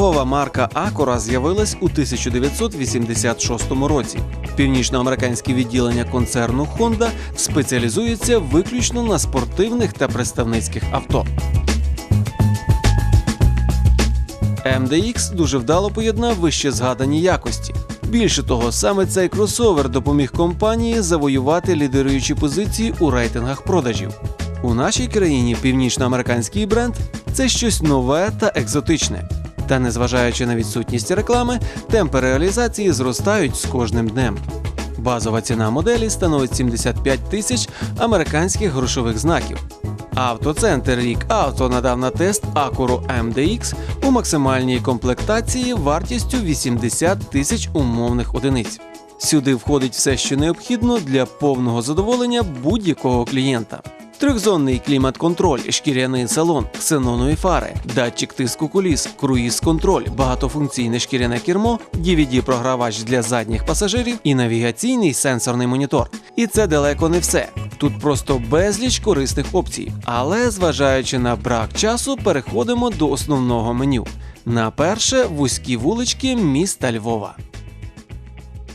Торгова марка Acura з'явилась у 1986 році. Північноамериканське відділення концерну Honda спеціалізується виключно на спортивних та представницьких авто. MDX дуже вдало поєднав вище згадані якості. Більше того, саме цей кросовер допоміг компанії завоювати лідируючі позиції у рейтингах продажів. У нашій країні північноамериканський бренд це щось нове та екзотичне. Та незважаючи на відсутність реклами, темпи реалізації зростають з кожним днем. Базова ціна моделі становить 75 тисяч американських грошових знаків. Автоцентр Рік Авто надав на тест Acura MDX у максимальній комплектації вартістю 80 тисяч умовних одиниць. Сюди входить все, що необхідно для повного задоволення будь-якого клієнта. Трьохзонний клімат-контроль, шкіряний салон, ксенонові фари, датчик тиску коліс, круїз-контроль, багатофункційне шкіряне кермо, DVD-програвач для задніх пасажирів і навігаційний сенсорний монітор. І це далеко не все. Тут просто безліч корисних опцій. Але зважаючи на брак часу, переходимо до основного меню. На перше вузькі вулички міста Львова.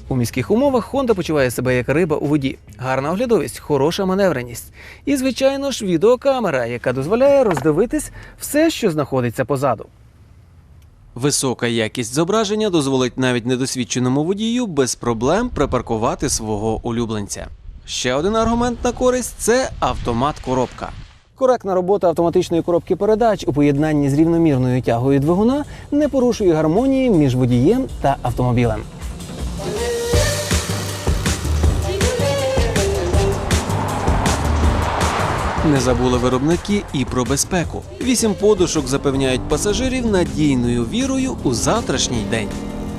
У міських умовах Honda почуває себе як риба у воді. Гарна оглядовість, хороша маневреність. І, звичайно ж, відеокамера, яка дозволяє роздивитись все, що знаходиться позаду. Висока якість зображення дозволить навіть недосвідченому водію без проблем припаркувати свого улюбленця. Ще один аргумент на користь це автомат-коробка. Коректна робота автоматичної коробки передач у поєднанні з рівномірною тягою двигуна не порушує гармонії між водієм та автомобілем. Не забули виробники і про безпеку. Вісім подушок запевняють пасажирів надійною вірою у завтрашній день.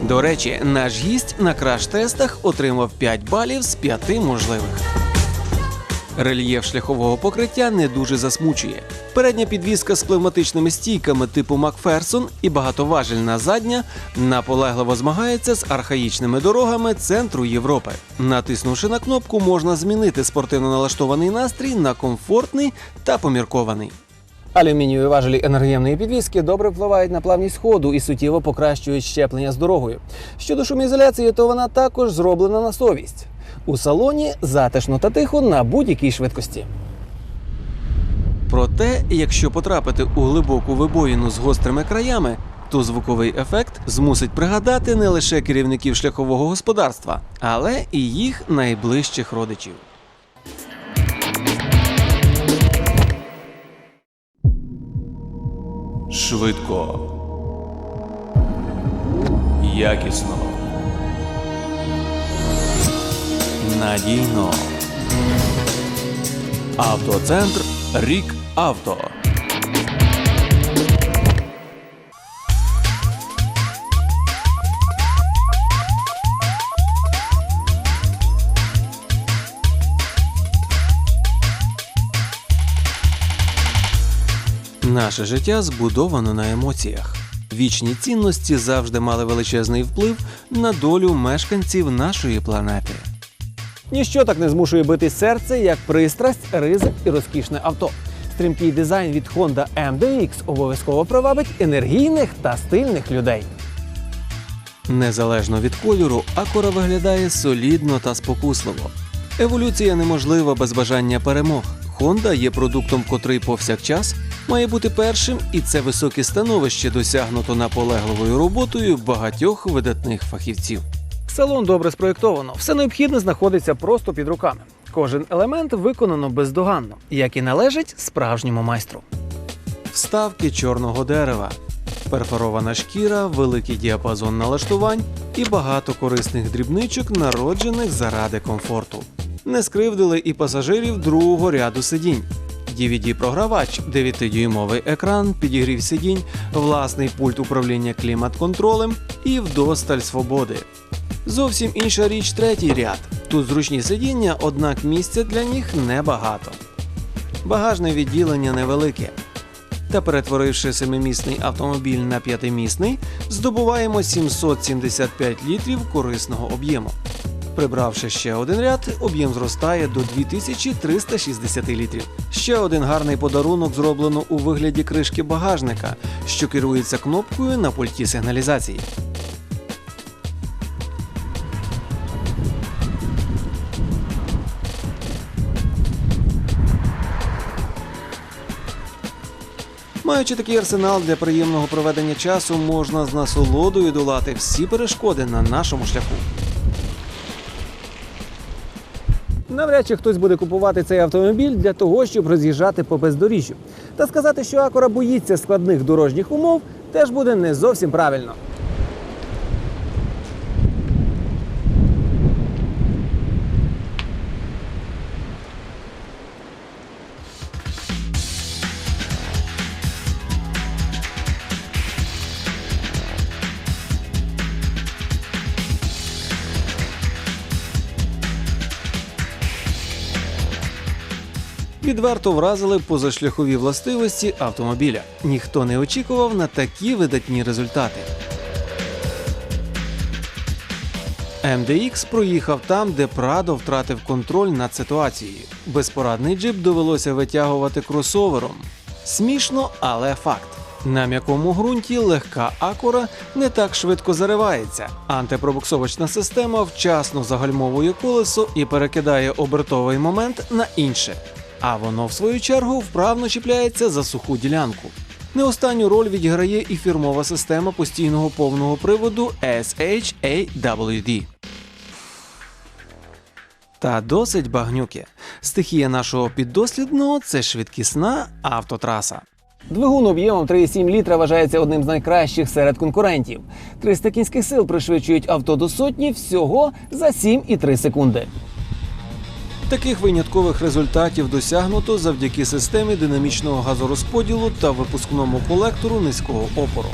До речі, наш гість на краш-тестах отримав 5 балів з 5 можливих. Рельєф шляхового покриття не дуже засмучує. Передня підвізка з пневматичними стійками типу Макферсон і багатоважельна задня наполегливо змагається з архаїчними дорогами центру Європи. Натиснувши на кнопку, можна змінити спортивно налаштований настрій на комфортний та поміркований. Алюмінієві важелі енергоємної підвіски добре впливають на плавність ходу і суттєво покращують щеплення з дорогою. Щодо шумоізоляції, то вона також зроблена на совість. У салоні затишно та тихо на будь-якій швидкості. Проте, якщо потрапити у глибоку вибоїну з гострими краями, то звуковий ефект змусить пригадати не лише керівників шляхового господарства, але і їх найближчих родичів. Швидко. Якісно. Надійно. Автоцентр Рік Авто. Наше життя збудовано на емоціях. Вічні цінності завжди мали величезний вплив на долю мешканців нашої планети. Ніщо так не змушує бити серце, як пристрасть, ризик і розкішне авто. Стрімкий дизайн від Honda MDX обов'язково привабить енергійних та стильних людей. Незалежно від кольору, Acura виглядає солідно та спокусливо. Еволюція неможлива без бажання перемог. Honda є продуктом, котрий повсякчас має бути першим, і це високе становище досягнуто наполегливою роботою багатьох видатних фахівців. Салон добре спроєктовано, все необхідне знаходиться просто під руками. Кожен елемент виконано бездоганно, як і належить справжньому майстру. Вставки чорного дерева, перфорована шкіра, великий діапазон налаштувань і багато корисних дрібничок, народжених заради комфорту. Не скривдили і пасажирів другого ряду сидінь. DVD-програвач, 9-дюймовий екран, підігрів сидінь, власний пульт управління клімат-контролем і вдосталь свободи. Зовсім інша річ третій ряд. Тут зручні сидіння, однак місця для них небагато. Багажне відділення невелике. Та перетворивши семимісний автомобіль на п'ятимісний, здобуваємо 775 літрів корисного об'єму. Прибравши ще один ряд, об'єм зростає до 2360 літрів. Ще один гарний подарунок зроблено у вигляді кришки багажника, що керується кнопкою на пульті сигналізації. Маючи такий арсенал для приємного проведення часу, можна з насолодою долати всі перешкоди на нашому шляху. Навряд чи хтось буде купувати цей автомобіль для того, щоб роз'їжджати по бездоріжжю. Та сказати, що Акора боїться складних дорожніх умов, теж буде не зовсім правильно. Відверто вразили позашляхові властивості автомобіля. Ніхто не очікував на такі видатні результати. MDX проїхав там, де Прадо втратив контроль над ситуацією. Безпорадний джип довелося витягувати кросовером. Смішно, але факт. На м'якому ґрунті легка акура не так швидко заривається. Антипробуксовочна система вчасно загальмовує колесо і перекидає обертовий момент на інше. А воно, в свою чергу, вправно чіпляється за суху ділянку. Не останню роль відіграє і фірмова система постійного повного приводу SHAWD. Та досить багнюки. Стихія нашого піддослідного це швидкісна автотраса. Двигун об'ємом 3,7 літра вважається одним з найкращих серед конкурентів. 300 кінських сил пришвидшують авто до сотні всього за 7,3 секунди. Таких виняткових результатів досягнуто завдяки системі динамічного газорозподілу та випускному колектору низького опору.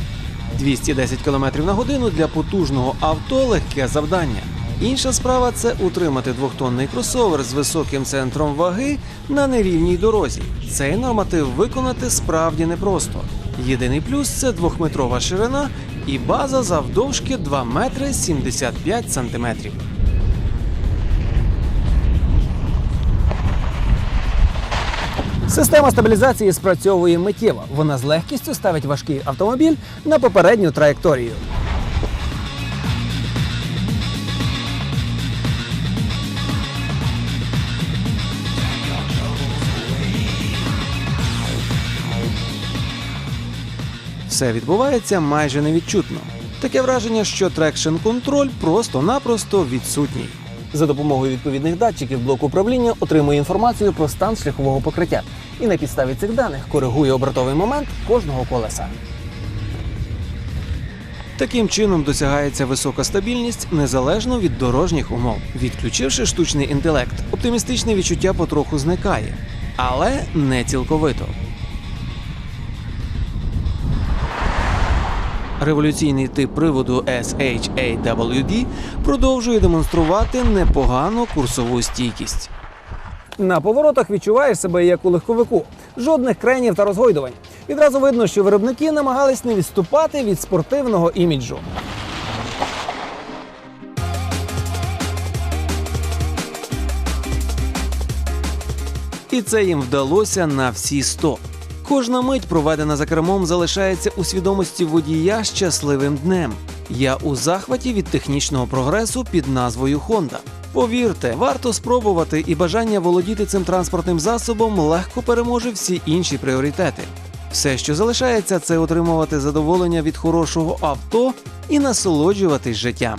210 км на годину для потужного авто легке завдання. Інша справа це утримати двохтонний кросовер з високим центром ваги на нерівній дорозі. Цей норматив виконати справді непросто. Єдиний плюс це двохметрова ширина і база завдовжки 2 метри 75 сантиметрів. Система стабілізації спрацьовує миттєво. Вона з легкістю ставить важкий автомобіль на попередню траєкторію. Все відбувається майже невідчутно. Таке враження, що трекшн контроль просто-напросто відсутній. За допомогою відповідних датчиків блок управління отримує інформацію про стан шляхового покриття і на підставі цих даних коригує обертовий момент кожного колеса. Таким чином досягається висока стабільність незалежно від дорожніх умов. Відключивши штучний інтелект, оптимістичне відчуття потроху зникає, але не цілковито. Революційний тип приводу SHAWD продовжує демонструвати непогану курсову стійкість. На поворотах відчуваєш себе як у легковику. Жодних кренів та розгойдувань. Відразу видно, що виробники намагались не відступати від спортивного іміджу. І це їм вдалося на всі 100. Кожна мить, проведена за кермом, залишається у свідомості водія щасливим днем. Я у захваті від технічного прогресу під назвою Honda. Повірте, варто спробувати, і бажання володіти цим транспортним засобом легко переможе всі інші пріоритети. Все, що залишається, це отримувати задоволення від хорошого авто і насолоджуватись життям.